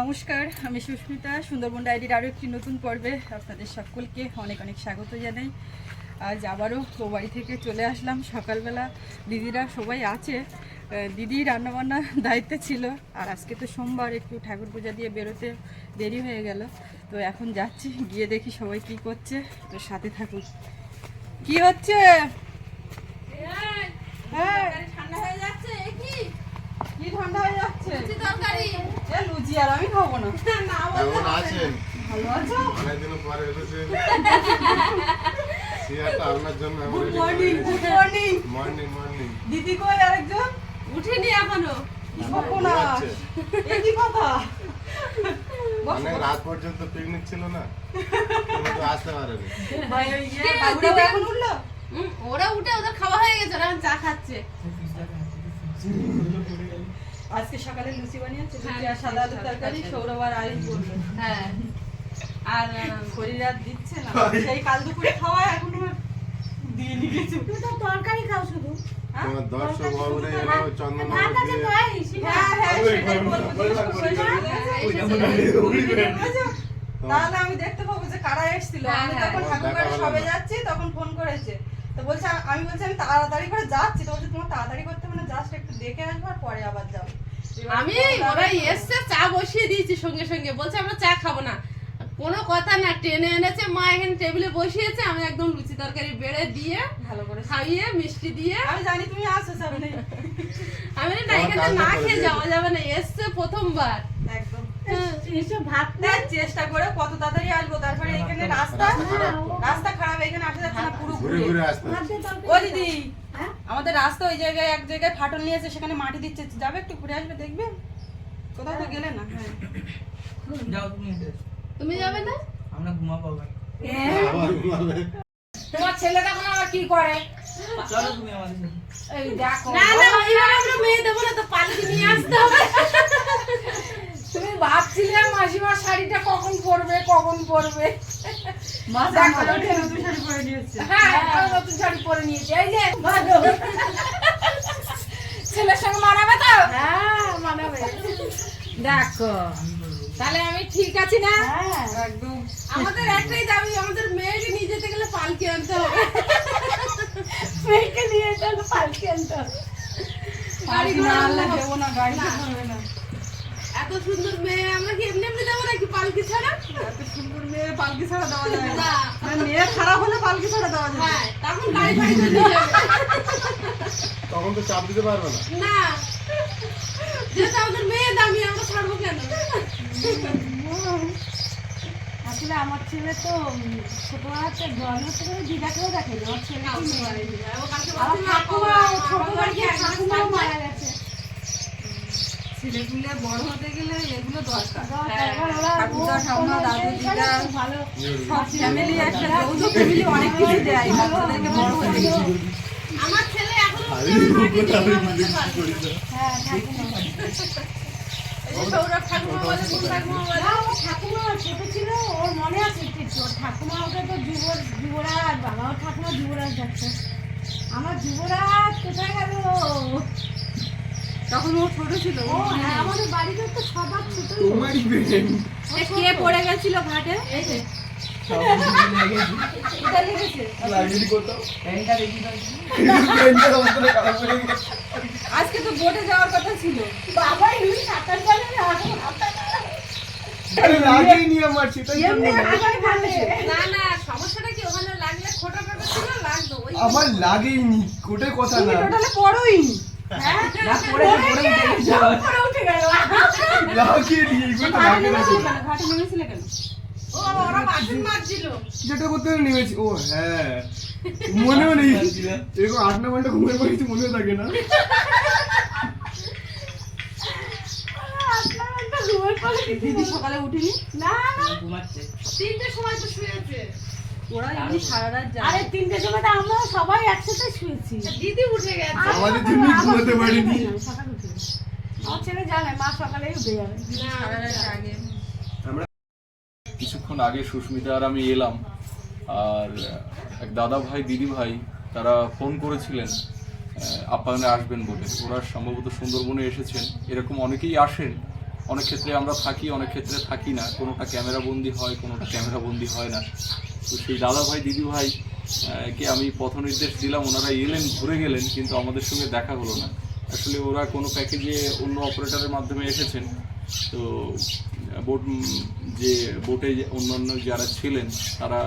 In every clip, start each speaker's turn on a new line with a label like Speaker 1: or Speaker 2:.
Speaker 1: নমস্কার আমি সুস্মিতা সুন্দরবন ডায়েরির আরও একটি নতুন পর্বে আপনাদের সকলকে অনেক অনেক স্বাগত জানাই। আজ আবারও ও বাড়ি থেকে চলে আসলাম সকালবেলা। দিদিরা সবাই আছে দিদি রান্নাবান্না দায়িত্বে ছিল আর আজকে তো সোমবার একটু ঠাকুর পূজা দিয়ে বেরোতে দেরি হয়ে গেল। তো এখন যাচ্ছি গিয়ে দেখি সবাই কি করছে। তো সাথে থাকুক কি হচ্ছে? হ্যাঁ
Speaker 2: ঠান্ডা হয়ে
Speaker 1: ঠান্ডা হয়ে যাচ্ছে।
Speaker 2: লুচি তরকারি।
Speaker 1: এ লুচি আর আমি খাব না।
Speaker 2: না
Speaker 3: কেমন আছেন?
Speaker 1: ভালো আছো?
Speaker 3: অনেকদিন পরে এসেছেন। চেয়ারটা আপনার জন্য
Speaker 1: good morning good morning
Speaker 3: morning morning
Speaker 1: দিদি কই আরেকজন?
Speaker 2: উঠিনি
Speaker 1: এখনও। এ কি কথা?
Speaker 3: অনেক রাত পর্যন্ত পিকনিক ছিল না? তুমি তো আসতে পারেনি।
Speaker 1: ভাই ওই? এখন উঠল?
Speaker 2: ওরা উঠে ওদের খাওয়া হয়ে গেছে ওরা এখন চা খাচ্ছে।
Speaker 1: আজকে সকালে লুচি বানিয়েছে লুচি
Speaker 2: হ্যাঁ,
Speaker 1: আর সাদা আলুর তরকারি সৌরভ আর আরিফ বলবে।
Speaker 2: হ্যাঁ। আর
Speaker 1: আর দিচ্ছে না। সেই কাল দুপুরে খাওয়া এখন দিয়ে নিয়ে গেছে
Speaker 4: তরকারি খাও শুধু।
Speaker 1: হ্যাঁ?
Speaker 3: দর্শক
Speaker 4: তো
Speaker 1: হ্যাঁ হ্যাঁ? তাহলে আমি দেখতে পাবো যে কারা এসেছিল।
Speaker 2: হ্যাঁ,
Speaker 1: আমি
Speaker 2: হ্যাঁ,
Speaker 1: তখন
Speaker 3: দেখা
Speaker 1: ঠাকুর সবে যাচ্ছি তখন ফোন করেছে। তো বলছে আমি বলছি আমি তাড়াতাড়ি করে যাচ্ছি। তো বলছে তোমার তাড়াতাড়ি করতে মানে জাস্ট একটু দেখে আসব আর পরে আবার যাব।
Speaker 2: আমি
Speaker 1: বললাম,
Speaker 2: ওরা এসছে চা বসিয়ে দিয়েছি সঙ্গে সঙ্গে। বলছে আমরা চা খাব না। কোনো কথা না টেনে এনেছে মা এখানে টেবিলে বসিয়েছে আমি একদম লুচি তরকারি বেড়ে দিয়ে
Speaker 1: ভালো করে
Speaker 2: খাইয়ে মিষ্টি দিয়ে
Speaker 1: আমি জানি তুমি আসো সামনে।
Speaker 2: আমি না এখানে না খেয়ে যাওয়া যাবে না। এসছে প্রথমবার।
Speaker 1: একদম। দেখ চেষ্টা করে কত তাড়াতাড়ি আসব। তারপরে এখানে রাস্তা
Speaker 3: রাস্তা খারাপ।
Speaker 1: এখানে আসা যাচ্ছে না পুরো
Speaker 3: ঘুরে
Speaker 1: ঘুরে।
Speaker 3: আসতে।
Speaker 1: ও দিদি
Speaker 4: হ্যাঁ?
Speaker 1: আমাদের রাস্তা ওই জায়গায় এক জায়গায় ফাটল নিয়েছে সেখানে মাটি দিচ্ছে। যাবে একটু ঘুরে আসবে দেখবে। কোথাও তো গেলে না হ্যাঁ।
Speaker 5: যাও তুমি
Speaker 2: তুমি যাবে না?
Speaker 5: আমরা ঘুমাবো। আবার।
Speaker 6: তোমার ছেলেটা এখন আবার কি করে?
Speaker 5: চলো তুমি আমাদের
Speaker 6: এই দেখো।
Speaker 2: না না ওইভাবে আমরা মেয়ে দেবো না তো পালকি নিয়ে আসতে হবে।
Speaker 6: তুমি ভাবছিলে মাসিমার শাড়িটা কখন পরবে কখন পরবে? হ্যাঁ। ছেলের সঙ্গে মানাবে তো?
Speaker 4: হ্যাঁ মানাবে।
Speaker 6: দেখো তাহলে আমি ঠিক আছি না?
Speaker 4: হ্যাঁ
Speaker 2: আমাদের একটাই দাবি আমাদের মেয়েকে নিয়ে যেতে গেলে পালকি আনতে হবে।
Speaker 4: মেয়েকে নিয়ে চলো পালকি আনতে হবে।
Speaker 1: না আনলে দেবো না। ধরবে না।
Speaker 2: এত সুন্দর মেয়ে আমরা কি এমনি এমনি দেবো নাকি পালকি ছাড়া?
Speaker 1: এত সুন্দর মেয়ে পালকি ছাড়া দেওয়া যায় না।
Speaker 2: না।
Speaker 1: মানে মেয়ে খারাপ হলে পালকি ছাড়া দেওয়া যায়
Speaker 2: হ্যাঁ তখন গাড়ি ফাড়ি করে যাবে
Speaker 3: তখন তো চাপ দিতে পারবে না।
Speaker 2: না। যেহেতু আমাদের মেয়ে দামি আমরা ছাড়বো কেন?
Speaker 4: আসলে আমার ছেলে তো উম, ছোটবেলাতে জন্ম থেকে দিদাকেও দেখে আমার ছেলে ঠাকুমা ছোট ঠাকুমাও মারা গেছে।
Speaker 1: বড় হতে গেলে এগুলো দরকার।
Speaker 4: এবার ওরা
Speaker 1: ঠাকুরদা,
Speaker 4: ও-
Speaker 1: দাদু, সব ফ্যামিলি একটা যৌথ ফ্যামিলি অনেক কিছু দেয় বাচ্চাদেরকে বড় হতে গেলে
Speaker 2: আমার ছেলে এখনও
Speaker 3: আরে,
Speaker 2: মাটি দিয়ে
Speaker 3: আমি
Speaker 2: বলতে
Speaker 3: বুঝে
Speaker 2: পারে।
Speaker 3: করি না।
Speaker 4: হ্যাঁ ঠাকুমা
Speaker 2: ঠাকুমা ঠাকুমা
Speaker 4: ঠাকুমা ছোট ছিল ওর মনে আছে কিছু। ওর ঠাকুমা ওকে তো যুবর যুবরাজ বাবা ঠাকুমা যুবরাজ যাচ্ছে আমার যুবরাজ কোথায় গেল?
Speaker 1: তখন ও ছোট ছিল
Speaker 4: ও হ্যাঁ আমাদের বাড়িতে তো সবার ছোট
Speaker 1: এ কে পড়ে গেছিল ঘাটে। আজকে তো বোটে যাওয়ার কথা ছিল।
Speaker 4: বাবা এমনি সাঁতার জানে না
Speaker 5: আমার, লাগেইনি কোটাই কথা না।
Speaker 1: টোটালে পড়োই
Speaker 4: হ্যাঁ
Speaker 5: যেটা করতে নেমেছি। ও হ্যাঁ। মনেও নেই। এরকম আট না ঘণ্টা মনেও থাকে না।
Speaker 1: সকালে উঠিনি?
Speaker 4: না না।
Speaker 2: তিনটের সময় তো শুয়েছে।
Speaker 1: ওরা এমনি সারা রাত যায়।
Speaker 4: আরে তিনটে সময় তো আমরা সবাই একসাথে শুয়েছি।
Speaker 2: দিদি উঠে গেছে।
Speaker 5: আমাদের জন্য ঘুমাতে পারিনি।
Speaker 4: সকালে উঠে আমার ছেলে জানে মা সকালেই উঠে যাবে।
Speaker 1: সারা রাত জাগে
Speaker 7: কিছুক্ষণ আগে সুস্মিতা আর আমি এলাম। আর এক দাদা ভাই দিদি ভাই তারা ফোন করেছিলেন আপ্যায়নে আসবেন বলে। ওরা সম্ভবত সুন্দরবনে এসেছেন। এরকম অনেকেই আসেন। অনেক ক্ষেত্রে আমরা থাকি অনেক ক্ষেত্রে থাকি না। কোনোটা ক্যামেরা বন্দি হয় কোনোটা ক্যামেরা বন্দি হয় না। তো সেই দাদা ভাই দিদি ভাই কে আমি পথ নির্দেশ দিলাম, ওনারা এলেন, ঘুরে গেলেন, কিন্তু আমাদের সঙ্গে দেখা হলো না। আসলে ওরা কোনো প্যাকেজে অন্য অপারেটরের মাধ্যমে এসেছেন। তো বোট যে বোটে অন্যান্য যারা ছিলেন, তারা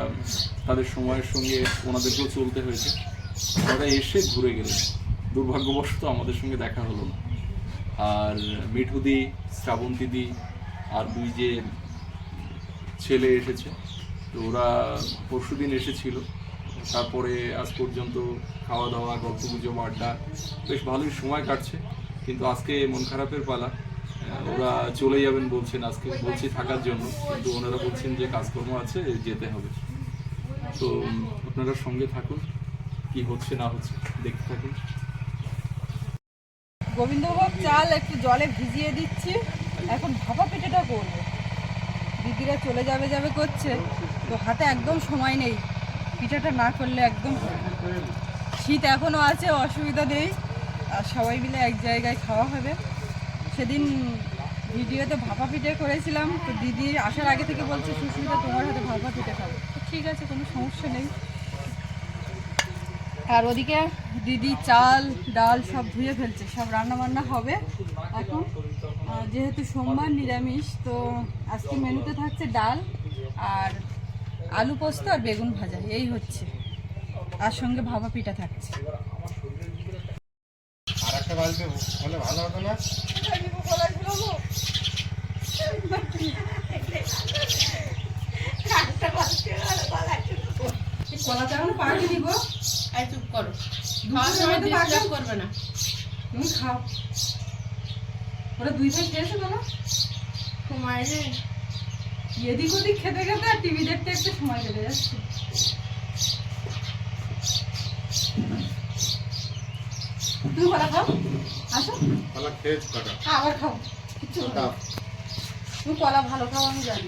Speaker 7: তাদের সময়ের সঙ্গে ওনাদেরকেও চলতে হয়েছে। ওরা এসে ঘুরে গেলেন। দুর্ভাগ্যবশত আমাদের সঙ্গে দেখা হলো না। আর মিঠুদি শ্রাবন্তীদি আর দুই যে ছেলে এসেছে তো ওরা পরশুদিন এসেছিল। তারপরে আজ পর্যন্ত খাওয়া দাওয়া গল্প গুজব আড্ডা, বেশ ভালোই সময় কাটছে। কিন্তু আজকে মন খারাপের পালা। ওরা চলে যাবেন বলছেন, আজকে বলছি থাকার জন্য। কিন্তু ওনারা বলছেন যে কাজকর্ম আছে, যেতে হবে। তো আপনারা সঙ্গে থাকুন, কি হচ্ছে না হচ্ছে, দেখতে থাকুন।
Speaker 1: গোবিন্দভোগ চাল একটু জলে ভিজিয়ে দিচ্ছি। এখন ভাপা পিঠেটা করব। দিদিরা চলে যাবে যাবে করছে। তো হাতে একদম সময় নেই। পিঠাটা না করলে একদম শীত এখনও আছে, অসুবিধা নেই। আর সবাই মিলে এক জায়গায় খাওয়া হবে। সেদিন ভিডিওতে ভাপা পিঠে করেছিলাম। তো দিদি আসার আগে থেকে বলছে, সুস্মিতা, তোমার হাতে ভাপা পিঠে খাব। ঠিক আছে, কোনো সমস্যা নেই। আর ওদিকে দিদি, চাল, ডাল সব ধুয়ে ফেলছে, সব রান্না বান্না হবে এখন। যেহেতু সোমবার নিরামিষ, তো আজকে মেনুতে থাকছে ডাল আর আলু পোস্ত আর বেগুন ভাজা, এই হচ্ছে। আর সঙ্গে ভাপা পিঠা থাকছে। কলা চাউল পাঠিয়ে দিব।
Speaker 2: এই চুপ করো। খাওয়ার সময় ডিস্টার্ব করবে না।
Speaker 1: তুমি খাও। ওরা দুই ভাই খেয়েছে বলো?
Speaker 2: সময় নেই।
Speaker 1: এদিক ওদিক খেতে খেতে আর টিভি দেখতে একটু সময় কেটে যাচ্ছে। তুমি কলা খাও? আসো।
Speaker 3: কলা খেয়েছি কটা
Speaker 1: হ্যাঁ, আবার খাও।
Speaker 3: দাও।
Speaker 1: তুমি কলা ভালো খাও আমি জানি।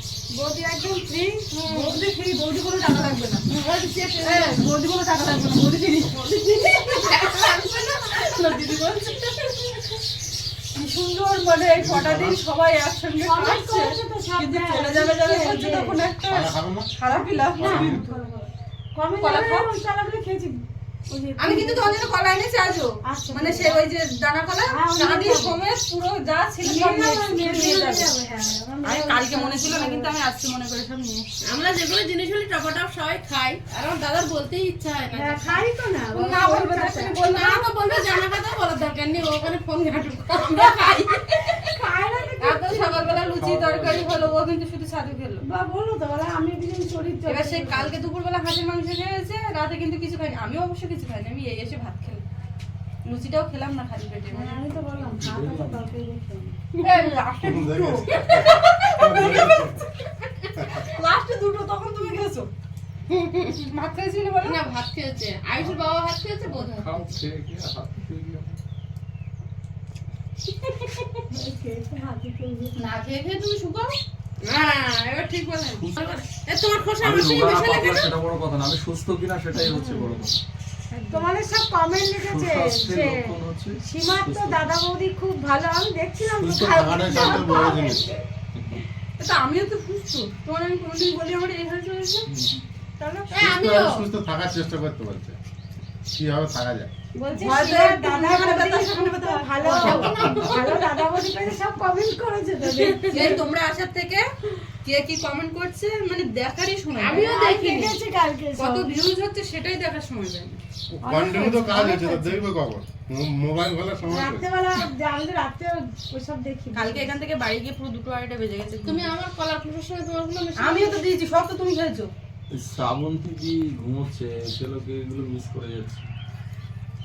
Speaker 1: বৌদি একদম ফ্রি বৌদি ফ্রি বৌদি কোনো টাকা লাগবে না। হ্যাঁ, বৌদি কোনো টাকা লাগবে না বৌদি ফ্রি দিদি বলছে সুন্দর মানে এই কটা দিন সবাই একসঙ্গে খাচ্ছে কিন্তু
Speaker 4: হ্যাঁ,
Speaker 1: চলে যাবে যাবে
Speaker 4: যে-
Speaker 1: তখন একটা
Speaker 3: কলা খাবে না?
Speaker 1: খারাপই লাগল
Speaker 4: কমে
Speaker 1: কলা
Speaker 4: খেয়েছি।
Speaker 1: আমি কিন্তু তোমার জন্য কলা এনেছি আজও।
Speaker 4: আচ্ছা,
Speaker 1: মানে সে ওই যে দানা কলা
Speaker 4: হ্যাঁ, ওই
Speaker 1: দানা দিয়ে সমেত পুরো যা ছিল
Speaker 4: হ্যাঁ, আমার
Speaker 1: আমি কালকে মনে ছিল না কিন্তু আমি আজকে মনে করে সব নিয়ে
Speaker 2: আমরা যেগুলো জিনিস হলে টপাটপ সবাই খাই। আর আমার দাদার বলতেই ইচ্ছা হয় না।
Speaker 4: হ্যাঁ, খাই তো না
Speaker 1: না বলবে না বলবে
Speaker 2: না। তো বলবে জানা কথা বলার দরকার নেই ওখানে ফোন ঘাটুক। আমরা খাই।
Speaker 1: এত সকালবেলা লুচি তরকারি হলো ও কিন্তু শুধু সাধু খেলো।
Speaker 4: বা বলো তো বলে আমি একদিন চরিত্র
Speaker 1: এবার সে কালকে দুপুরবেলা হাঁসের মাংস খেয়েছে রাতে কিন্তু কিছু খাইনি আমিও অবশ্য কিছু খাইনি আমি এই এসে ভাত খেলাম। লুচিটাও খেলাম না খালি পেটে
Speaker 4: হ্যাঁ, আমি তো বললাম
Speaker 1: লাস্টে দুটো। লাস্টে দুটো তখন তুমি খেয়েছো? ভাত খাইছিলে বলো?
Speaker 2: না ভাত খেয়েছে। আয়ুষের বাবা ভাত খেয়েছে বোধ হয়
Speaker 7: খাও খেয়ে গিয়ে হাত খেয়ে গিয়ে
Speaker 4: খেয়েছে ভাতই খেয়েছে
Speaker 2: না খেয়ে খেয়ে তুমি শুকাও?
Speaker 7: আমি সুস্থ কিনা সেটাই হচ্ছে বড় কথা।
Speaker 4: তোমাদের সব কমেন্ট লিখেছে সীমার তো দাদা বৌদি খুব ভালো আমি দেখছিলাম তো
Speaker 1: আমিও তো সুস্থ। তোমার আমি কোনোদিন বলি আমার এই হয়েছে হয়েছে তাহলে
Speaker 2: হ্যাঁ,
Speaker 3: সুস্থ
Speaker 2: আমিও।
Speaker 3: সুস্থ থাকার চেষ্টা করতে বলছে কীভাবে থাকা যায়।
Speaker 1: তোমরা আসার থেকে কে কি কমেন্ট করছে মানে দেখারই সময়
Speaker 2: আমিও
Speaker 1: নেই।
Speaker 4: দেখেছি কালকে
Speaker 1: কত ভিউজ হচ্ছে সেটাই দেখার সময় যায়
Speaker 3: কন্টিনিউ তো কাজ হচ্ছে তো দেখবে কখন। মোবাইল সময়
Speaker 4: ওইসব দেখি।
Speaker 1: কালকে এখান থেকে বাড়ি গিয়ে পুরো দুটো আড়াইটা বেজে গেছে।
Speaker 2: তুমি আমার কলার তোমার
Speaker 1: আমিও তো দিয়েছি সব তো তুমি খেয়েছো।
Speaker 7: শ্রাবন্তী কি ঘুমোচ্ছে? ছেলেকে এগুলো মিস করে যাচ্ছে।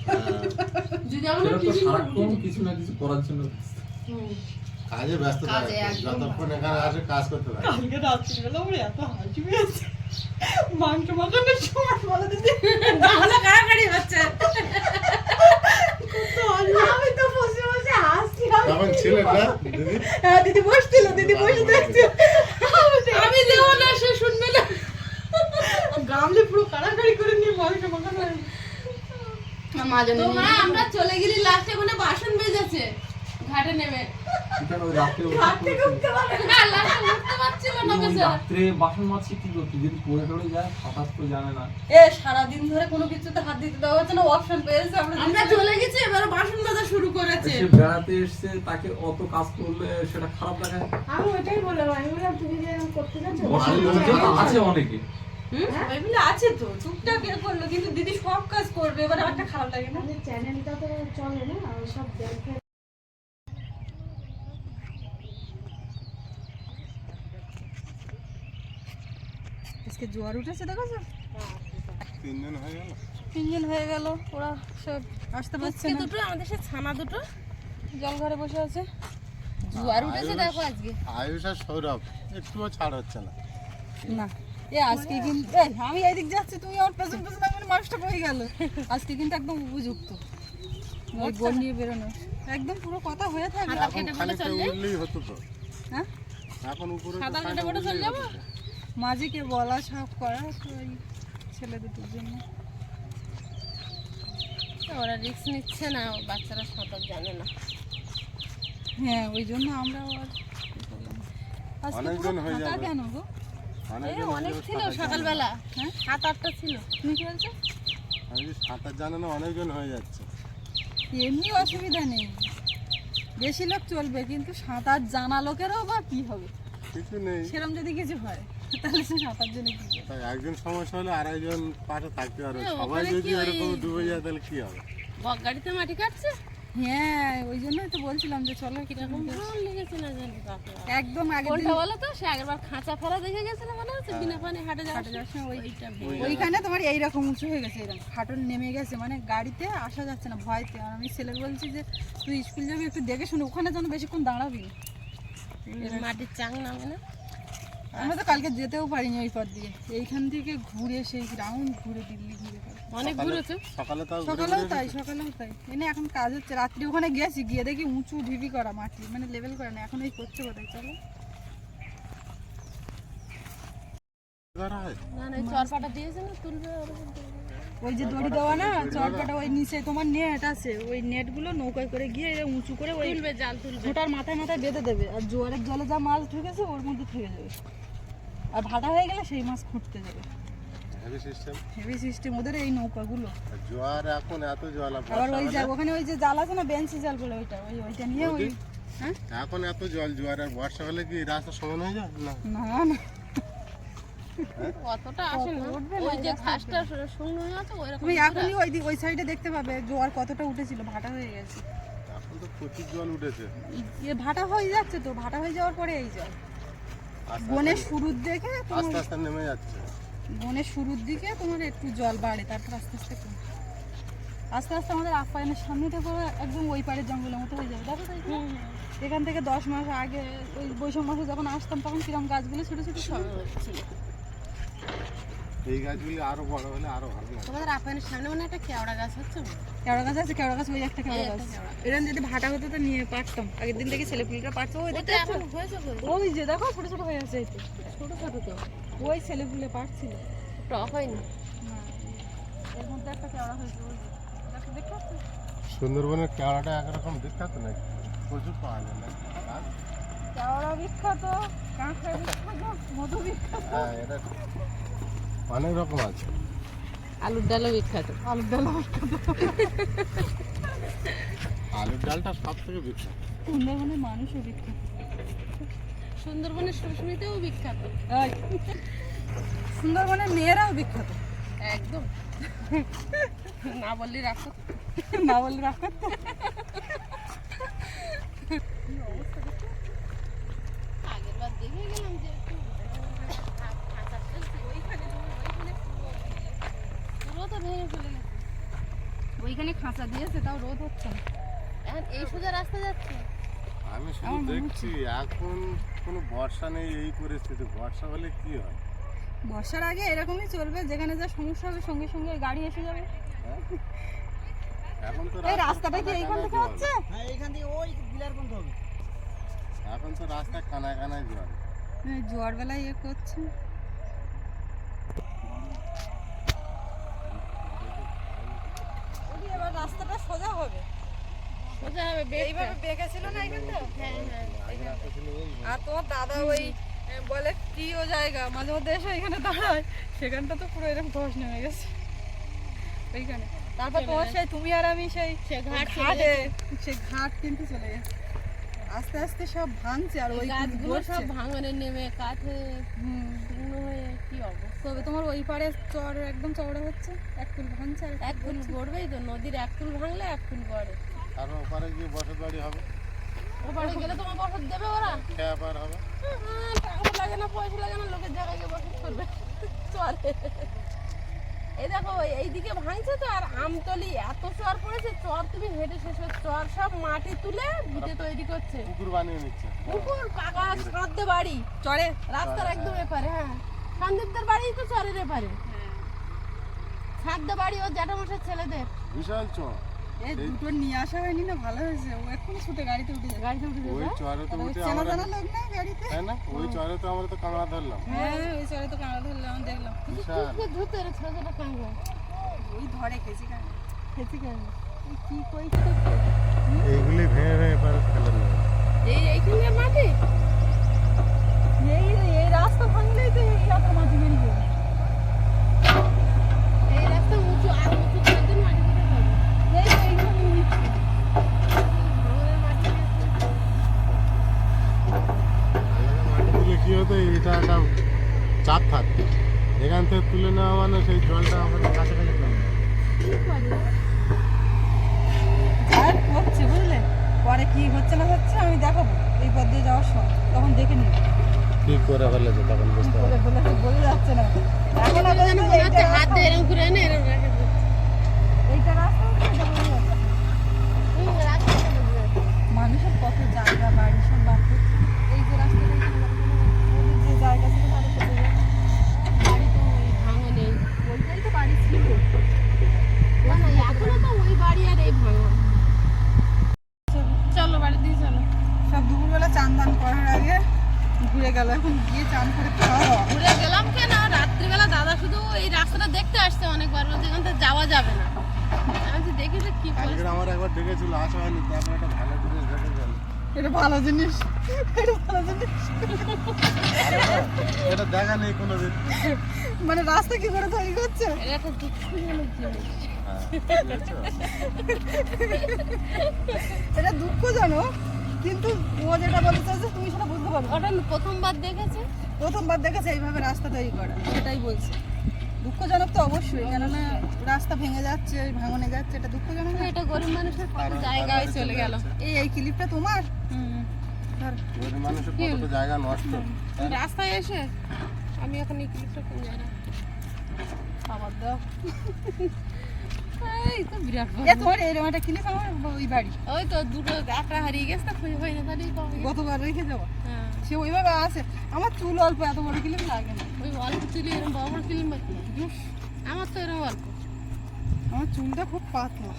Speaker 7: হ্যাঁ,
Speaker 2: যদি আমরা
Speaker 7: ছেলে সারাক্ষণ কিছু না কিছু করার জন্য
Speaker 3: কাজে ব্যস্ত থাকে। যতক্ষণ এখানে আসে কাজ করতে থাকে।
Speaker 1: কালকে রাত্রিবেলা আমার এত হাসি পেয়েছে। মাংস মাখানোর সময় বলে দিদি
Speaker 2: তাহলে কাড়াকাড়ি হচ্ছে।
Speaker 4: আমি তো বসে বসে হাসছিলাম
Speaker 3: তখন ছিলেন না দিদি?
Speaker 1: হ্যাঁ দিদি বসছিল দিদি বসে দেখছে
Speaker 2: আমি দেবো না সে শুনবে না
Speaker 1: পুরো কাড়াকাড়ি করে নিয়ে মাখানো
Speaker 2: তোমরা আমরা চলে গেলি লাস্টে মানে বাসন বেজেছে। ঘাটে নেমে।
Speaker 1: এ সারাদিন ধরে কোনো কিছুতে হাত দিতে দেওয়া হচ্ছে না অপশন পেয়েছে আমরা
Speaker 2: আমরা চলে গেছি এবার বাসন মাজা শুরু করেছে।
Speaker 7: বেড়াতে এসছে তাকে অত কাজ করলে সেটা খারাপ দেখায়
Speaker 4: আমি ওইটাই বললাম আমি বললাম তুমি যে করতে যাচ্ছ
Speaker 7: আছে অনেকে।
Speaker 1: সবাই মিলে আছে তো টুকটাক এ করল কিন্তু দিদি সব কাজ করবে এবার একটা খারাপ লাগে না।
Speaker 4: চ্যানেলটা তো চলে না সব দেখে।
Speaker 1: আজকে জোয়ার উঠেছে দেখেছ?
Speaker 3: তিনজন হয়ে গেল।
Speaker 1: তিনজন হয়ে গেল ওরা সব আসতে পারছে না।
Speaker 2: দুটো আমাদের সে ছানা দুটো
Speaker 1: জল ঘরে বসে আছে।
Speaker 2: জোয়ার উঠেছে দেখো আজকে।
Speaker 3: আয়ুষ আর সৌরভ একটুও ছাড় হচ্ছে না।
Speaker 1: না। এ আজকে কিন্তু আমি এইদিক যাচ্ছি তুমি আমার পেছন পেছন আমি মানুষটা বই গেল। আজকে কিন্তু একদম উপযুক্ত। ওই গোল নিয়ে বেরোনো। একদম পুরো কথা হয়ে
Speaker 3: তো।
Speaker 1: হ্যাঁ?
Speaker 3: এখন উপরে
Speaker 2: সাঁতার কেটে করে চলে
Speaker 3: উঠলেই
Speaker 1: মাঝিকে বলা সব করা তো ওই ছেলে দুটোর জন্য।
Speaker 2: ওরা রিস্ক নিচ্ছে না বাচ্চারা সাঁতার জানে না।
Speaker 1: হ্যাঁ ওই জন্য আমরা আর আজকে পুরো
Speaker 3: অনেকজন হয়ে
Speaker 1: ফাঁকা
Speaker 3: যাবে।
Speaker 1: কেন গো?
Speaker 2: অনেক ছিল। সকালবেলা।
Speaker 1: হ্যাঁ?
Speaker 2: সাত আটটা ছিল।
Speaker 1: তুমি কি বলছো?
Speaker 3: আমি সাঁতার জানে না অনেকজন হয়ে যাচ্ছে।
Speaker 1: এমনি অসুবিধা নেই। বেশি লোক চলবে কিন্তু সাঁতার জানা লোকেরও বা কি হবে?
Speaker 3: কিছু নেই।
Speaker 1: সেরকম যদি কিছু হয় তাহলে সে সাঁতার জন্য কি
Speaker 3: তাই একজন সমস্যা হলে আর একজন পাশে থাকতে পারবে
Speaker 2: হ্যাঁ,
Speaker 3: সবাই যদি এরকম ডুবে যায় তাহলে কি হবে?
Speaker 2: বক গাড়িতে মাটি কাটছে?
Speaker 1: হ্যাঁ ওই জন্যই তো বলছিলাম যে চলো
Speaker 2: কীরকম ভালো লেগেছে না জানি
Speaker 1: একদম দিন
Speaker 2: বলো তো? সে আগেরবার খাঁচা ফেলা দেখে গেছিল মনে হচ্ছে বিনা পানি হাটে যাওয়ার
Speaker 1: হাটে যাওয়ার সময়
Speaker 2: ওইটা
Speaker 1: ওইখানে তোমার এইরকম উঁচু হয়ে গেছে এরকম। নেমে গেছে মানে গাড়িতে আসা যাচ্ছে না ভয়তে। আর আমি ছেলে বলছি যে তুই স্কুল যাবি একটু দেখে শুনে ওখানে যেন বেশিক্ষণ দাঁড়াবি।
Speaker 2: মাটির চাং নামে না?
Speaker 1: আমরা তো কালকে যেতেও পারিনি ওই পথ দিয়ে। এইখান থেকে ঘুরে সেই রাউন্ড ঘুরে দিল্লি ঘুরে।
Speaker 2: অনেক ঘুরেছে
Speaker 3: সকালে তাও
Speaker 1: সকালেও তাই সকালেও তাই। এনে এখন কাজ হচ্ছে রাত্রি ওখানে গেছি গিয়ে দেখি উঁচু ঢিবি করা মাটি মানে লেভেল করা না এখন এই করছে কোথায় চলো।
Speaker 3: ধরা
Speaker 2: না না ওই চরপাটা দিয়েছে না তুলবে ওরকম তুলবে।
Speaker 1: ওই যে দড়ি দেওয়া না চরকাটা ওই নিচে তোমার নেট আছে ওই নেটগুলো নৌকায় করে গিয়ে উঁচু করে ওই
Speaker 2: তুলবে জাল তুলবে।
Speaker 1: ছোটার মাথায় মাথায় বেঁধে দেবে আর জোয়ারের জলে যা মাছ ঢুকেছে ওর মধ্যে থেকে যাবে আর ভাটা হয়ে গেলে সেই মাছ খুঁটতে যাবে
Speaker 3: হেভি সিস্টেম
Speaker 1: হেভি সিস্টেম ওদের এই নৌকাগুলো।
Speaker 3: জোয়ার এখন এত জল
Speaker 1: আবার ওই যা ওখানে ওই যে জাল আছে না বেঞ্চি জাল বলে ওইটা ওই ওইটা নিয়ে ওই হ্যাঁ?
Speaker 3: এখন এত জল জোয়ার আর বর্ষা হলে কি রাস্তা সমান হয়ে যায়? না।
Speaker 1: না না।
Speaker 2: অতটা আসে না। ওই যে ঘাসটা শুকনো আছে ওই রকম
Speaker 1: তুমি এখনই ওই দি- ওই সাইডে দেখতে পাবে জোয়ার কতটা উঠেছিল ভাটা হয়ে গেছে।
Speaker 3: এখন তো প্রচুর জল উঠেছে।
Speaker 1: এ ভাটা হয়ে যাচ্ছে তো ভাটা হয়ে যাওয়ার পরে এই জল। বনের শুরুর দেখে
Speaker 3: আস্তে আস্তে নেমে যাচ্ছে।
Speaker 1: বনের শুরুর দিকে তোমার একটু জল বাড়ে তারপর আস্তে আস্তে কমে। আস্তে আস্তে আমাদের আপ্যায়নের সামনে থেকে একদম ওই পাড়ের জঙ্গলের মতো হয়ে যাবে। দেখো এখান। থেকে দশ মাস আগে ওই বৈশাখ মাসে যখন আসতাম তখন কিরম গাছগুলো ছোটো ছোটো সব
Speaker 2: ছিল।
Speaker 3: এই গাছগুলি আরও বড় হলে আরও ভালো লাগে।
Speaker 2: তোমাদের আপনার সামনে মানে একটা কেওড়া গাছ হচ্ছে
Speaker 1: কেওড়া গাছ আছে কেওড়া গাছ ওই একটা কেওড়া গাছ। এরকম যদি ভাটা হতো তো নিয়ে পারতাম। আগের দিন থেকে ছেলে পুলিরা পারছে ওই দেখতে
Speaker 2: এখন হয়েছে
Speaker 1: ওই যে দেখো ছোট ছোট হয়ে আছে
Speaker 2: ছোট ছোট তো।
Speaker 1: ওই ছেলে পুলে পারছিল।
Speaker 2: টক হয়নি?
Speaker 1: না এর মধ্যে একটা কেওড়া হয়েছে ওই। দেখো,
Speaker 3: সুন্দরবনের কেওড়াটা একরকম বিখ্যাত নাকি? প্রচুর পাওয়া যায় না
Speaker 1: কেওড়া বিখ্যাত কাঁকড়া বিখ্যাত মধু বিখ্যাত।
Speaker 3: হ্যাঁ এটা অনেক রকম আছে।
Speaker 2: আলুর ডালও বিখ্যাত।
Speaker 1: আলুর ডাল
Speaker 3: আলুর ডালটা সব থেকে বিখ্যাত।
Speaker 1: সুন্দরবনের মানুষও বিখ্যাত।
Speaker 2: সুন্দরবনের শুশুনিতেও বিখ্যাত।
Speaker 1: সুন্দরবনের মেয়েরাও বিখ্যাত।
Speaker 2: একদম। না বললি রাখো।
Speaker 1: না বললি রাখো
Speaker 2: আগের বার দেখে গেলাম যে একটু খা- খাঁচা ফেলছে, ওইখানে তোমার ওইখানে পুরো পুরো তো ভেঙে ফেলে গেছে
Speaker 1: ওইখানে খাঁচা দিয়েছে তাও রোদ হচ্ছে
Speaker 2: এই সোজা রাস্তা যাচ্ছে?
Speaker 3: আমি শুধু দেখছি এখন কোনো বর্ষা নেই এই পরিস্থিতি। বর্ষা হলে কি হয়?
Speaker 1: বর্ষার আগে এরকমই চলবে যেখানে যা সমস্যা হবে সঙ্গে সঙ্গে গাড়ি এসে যাবে।
Speaker 3: এখন তো
Speaker 1: এই রাস্তাটা কি এইখান থেকে হচ্ছে?
Speaker 3: জল। এখন তো রাস্তায় কানায় কানায় জল।
Speaker 1: এই জোয়ার বেলায় ইয়ে করছে ওদি, এবার রাস্তাটা সোজা হবে?
Speaker 2: সোজা হবে
Speaker 1: এইভাবে বেঁকে ছিল না এখানটা?
Speaker 2: হ্যাঁ হ্যাঁ
Speaker 1: আর তোমার দাদা ওই বলে প্রিয় জায়গা মাঝে মধ্যে এসে এখানে দাঁড়ায়। সেখানটা তো পুরো এরকম ধস নেমে গেছে। ওইখানে। তারপর তোমার সেই তুমি আর আমি সেই
Speaker 2: ঘাট চলে
Speaker 1: ঘাটে সে ঘাট কিন্তু চলে গেছে আস্তে আস্তে সব ভাঙছে আর ওই
Speaker 2: গাছগুলো সব ভাঙনে নেমে কাঠে
Speaker 1: হুম।
Speaker 2: কি অবস্থা?
Speaker 1: তবে তোমার ওই পারে চর একদম চওড়া হচ্ছে এক ফুল ভাঙছে আর
Speaker 2: এক ফুল গড়বেই তো নদীর এক ফুল ভাঙলে এক ফুল গড়ে।
Speaker 3: আর ওপারে গিয়ে বসত বাড়ি হবে।
Speaker 2: ওপারে গেলে তোমার বসত দেবে ওরা?
Speaker 3: খেয়া পার হবে।
Speaker 2: হ্যাঁ, টাকা লাগে না পয়সা লাগে না লোকের জায়গায় গিয়ে বসত করবে। চলে এই দেখো এই- এইদিকে ভাঙছে তো আর আমতলি এত চর পড়েছে চর তুমি হেঁটে শেষ চর সব মাটি তুলে ভিটে তৈরি করছে।
Speaker 3: পুকুর বানিয়ে নিচ্ছে।
Speaker 2: পুকুর পাকা সাঁততে বাড়ি
Speaker 1: চরে।
Speaker 2: রাস্তার একদম এপারে হ্যাঁ। সন্দীপদের বাড়ি তো চরের এপারে। সাঁততে বাড়ি ও জ্যাঠামশার ছেলেদের।
Speaker 3: বিশাল চর।
Speaker 1: এই দুটো নিয়ে আসা হয়নি না ভালো হয়েছে। ও এক্ষুনি ছুটে গাড়িতে উঠে
Speaker 2: গাড়িতে উঠে
Speaker 3: ওই চরে তো উঠে আমরা
Speaker 1: জানা লোক না গাড়িতে?
Speaker 3: তাই না ওই চরে তো আমরা তো কাঁকড়া ধরলাম।
Speaker 1: হ্যাঁ ওই চরে তো কাঁড়া ধরলাম দেখলাম।
Speaker 3: বিশাল।
Speaker 2: ধুতে রে ছোট ছোট কাঁকড়া?
Speaker 1: ওই ধরে খেয়েছি কাঁড়া
Speaker 2: খেতে কেন?
Speaker 1: কি
Speaker 3: এইগুলি ভেঙে ভেঙে পারে ফেলে
Speaker 2: এই এইখানকার মাটি
Speaker 1: এই এই রাস্তা ভাঙলেই তো এই এত মাটি বেরিয়ে যাবে
Speaker 2: এই রাস্তা উঁচু আর উঁচু করে দিন মাটি করে দেবো
Speaker 1: এই এইখানে নিচ্ছে।
Speaker 2: আমাদের মাটি নিয়ে
Speaker 3: মাটি দিলে কি হতো এটা একটা চাপ থাকতো এখান থেকে তুলে নেওয়া মানে সেই জলটা আমাদের কাছাকাছি কমে যাবে।
Speaker 2: কি করে
Speaker 1: আর হচ্ছে বুঝলে পরে কি হচ্ছে না হচ্ছে আমি দেখাবো এই পথ দিয়ে যাওয়ার সময় তখন দেখে নিব
Speaker 3: কি করে ফেলে তো তখন বুঝতে
Speaker 1: বলে বলে তো বোঝা যাচ্ছে না এখন আবার
Speaker 2: যেন মনে হচ্ছে হাত দিয়ে এরকম করে এনে এরকম রেখে দিচ্ছে।
Speaker 1: এইটা রাস্তা হচ্ছে, এটা বোঝা যাচ্ছে না।
Speaker 2: হুম, রাস্তাটা বোঝা যাচ্ছে।
Speaker 1: মানুষের কত জায়গা বাড়ি সব বাদ এই যে রাস্তাটা এখানে বাদ করে ওদের যে জায়গা ছিল তাদের তো বোঝা
Speaker 2: বাড়ি তো ওই ভাঙনেই।
Speaker 1: ওইটাই তো বাড়ি ছিল
Speaker 2: না, না, এখনও তো ওই বাড়ি আর এই ভাঙন। চলো বাড়ি দিয়ে চলো
Speaker 1: সব দুপুরবেলা চান দান করার আগে ঘুরে গেল এখন গিয়ে চান করে খাওয়া দাওয়া
Speaker 2: ঘুরে গেলাম কেন রাত্রিবেলা দাদা শুধু এই রাস্তাটা দেখতে আসছে অনেকবার বলছে এখান থেকে যাওয়া যাবে না আমি বলছি, দেখি যে কি করে
Speaker 3: কালকে আমার একবার ডেকেছিল আসা হয়নি তারপর একটা ভালো জিনিস দেখে গেল
Speaker 1: এটা ভালো জিনিস এটা ভালো জিনিস
Speaker 3: এটা দেখা নেই কোনোদিন
Speaker 1: মানে রাস্তা কি করে তৈরি করছে?
Speaker 2: এটা একটা দুঃখজনক জিনিস
Speaker 3: হ্যাঁ,
Speaker 1: এটা দুঃখজনক কিন্তু ও যেটা বলতে চাইছে তুমি সেটা বুঝতে পারবে।
Speaker 2: ওটা আমি প্রথমবার দেখেছি।
Speaker 1: প্রথমবার দেখেছে এইভাবে রাস্তা তৈরি করা। সেটাই বলছে। দুঃখজনক তো অবশ্যই কেননা রাস্তা ভেঙে যাচ্ছে ভাঙনে যাচ্ছে এটা দুঃখজনক না?
Speaker 2: এটা গরিব মানুষের কত জায়গায় চলে গেল।
Speaker 1: এই এই ক্লিপটা তোমার?
Speaker 3: গরিব মানুষের কতটা জায়গা নষ্ট।
Speaker 2: রাস্তায় এসে? আমি এখন এই ক্লিপটা কোন জায়গায়
Speaker 1: খাবার দাও।
Speaker 2: এই তো বিরাট
Speaker 1: এ তোমার এরকম একটা ক্লিপ আমার ওই বাড়ি?
Speaker 2: ওই তো দুটো একটা হারিয়ে গেছে খুঁজে হয় না তাহলেই
Speaker 1: গতবার রেখে যাব সে ওইভাবে আছে। আমার চুল অল্প এত বড় ক্লিপ লাগে না।
Speaker 2: ওই অল্প চুলি এরকম বড় বড় ক্লিপ আমার তো এরকম অল্প।
Speaker 1: আমার চুলটা খুব পাতলা।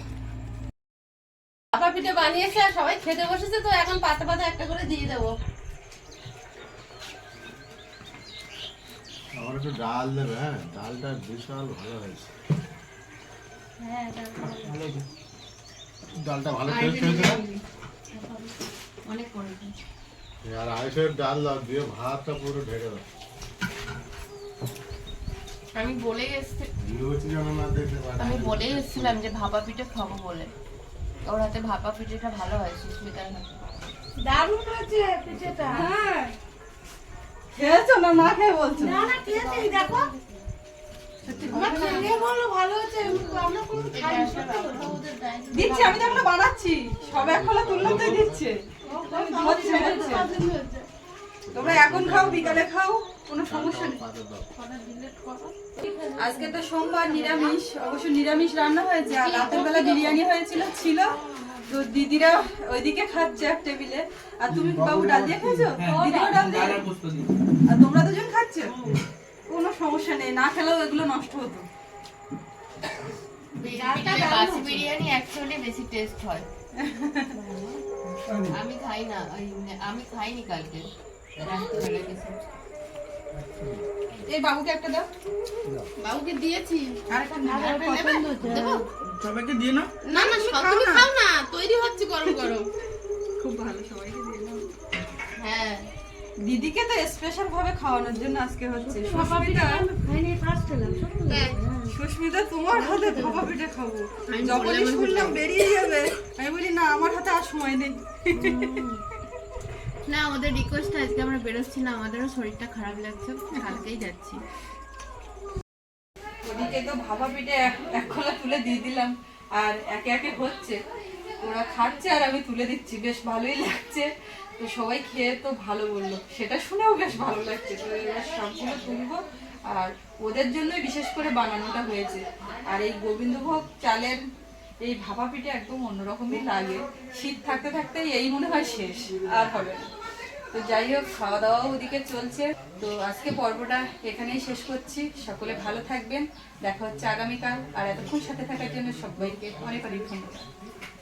Speaker 2: পিঠে বানিয়েছে আর সবাই খেতে বসেছে তো এখন পাতা পাতা একটা করে দিয়ে দেবো।
Speaker 3: একটু ডাল দেবে হ্যাঁ? ডালটা বিশাল ভালো হয়েছে। ডালটা ভালো টেস্ট হয়েছে না? আর আইসের ডাল দাও দিয়ে ভাতটা পুরো ঢেকে দাও।
Speaker 2: আমি বলে
Speaker 8: আমি বলেই এসেছিলাম যে ভাপা পিঠে খাব বলে। ওর হাতে ভাপা পিঠেটা ভালো হয় সুস্মিতার
Speaker 4: দারুণ হয়েছে পিঠেটা।
Speaker 1: হ্যাঁ। খেয়েছো না না খেয়ে বলছো?
Speaker 4: না না খেয়েছি দেখো। আমার আমরা
Speaker 1: দিচ্ছি আমি তো এখনও বানাচ্ছি। সব এক খোলা তুললাম তাই দিচ্ছে। তোমরা এখন খাও বিকালে খাও কোনো সমস্যা নেই। আজকে তো সোমবার নিরামিষ অবশ্য নিরামিষ রান্না হয়েছে আর রাতের বেলা বিরিয়ানি হয়েছিল ছিল। তো দিদিরা ওইদিকে খাচ্ছে এক টেবিলে। আর তুমি বাবু ডাল দিয়ে খেয়েছো? দিদিও ডাল দিয়ে? আর তোমরা দুজন খাচ্ছো? কোনো সমস্যা নেই না খেলেও এগুলো নষ্ট হতো।
Speaker 8: বাসি বিরিয়ানি অ্যাকচুয়ালি বেশি টেস্ট হয়। আমি খাই না আমি খাইনি কালকে।
Speaker 1: এই বাবুকে একটা দাও।
Speaker 2: বাবুকে দিয়েছি।
Speaker 1: আর
Speaker 2: দেবো?
Speaker 5: সবাইকে দিয়ে না
Speaker 2: না না তুমি খাও না। তৈরি হচ্ছে গরম গরম।
Speaker 1: খুব ভালো সবাইকে দিয়ে।
Speaker 8: হ্যাঁ।
Speaker 1: দিদিকে তো স্পেশাল ভাবে খাওয়ানোর জন্য আজকে হচ্ছে। সুস্মিতা
Speaker 2: হ্যাঁ।
Speaker 1: সুস্মিতা তোমার হাতে ভাপা পিঠে খাব। যখনই শুনলাম বেরিয়ে যাবে আমি বলি না আমার হাতে আর সময় নেই।
Speaker 8: না ওদের রিকোয়েস্ট আজকে আমরা বেরোচ্ছি না আমাদেরও শরীরটা খারাপ লাগছে কালকেই যাচ্ছি।
Speaker 1: ওদিকে তো ভাপা পিঠে এক- এক খোলা তুলে দিয়ে দিলাম আর একে একে হচ্ছে। ওরা খাচ্ছে আর আমি তুলে দিচ্ছি বেশ ভালোই লাগছে। তো সবাই খেয়ে তো ভালো বলল। সেটা শুনেও বেশ ভালো লাগছে তো এবার সবগুলো তুলবো আর ওদের জন্যই বিশেষ করে বানানোটা হয়েছে। আর এই গোবিন্দভোগ চালের এই ভাপা পিঠে একদম অন্যরকমই লাগে। শীত থাকতে থাকতে এই মনে হয় শেষ, আর হবে না। তো যাই হোক খাওয়া দাওয়াও ওদিকে চলছে। তো আজকে পর্বটা এখানেই শেষ করছি। সকলে ভালো থাকবেন। দেখা হচ্ছে আগামীকাল। আর এতক্ষণ সাথে থাকার জন্য সবাইকে অনেক অনেক ধন্যবাদ।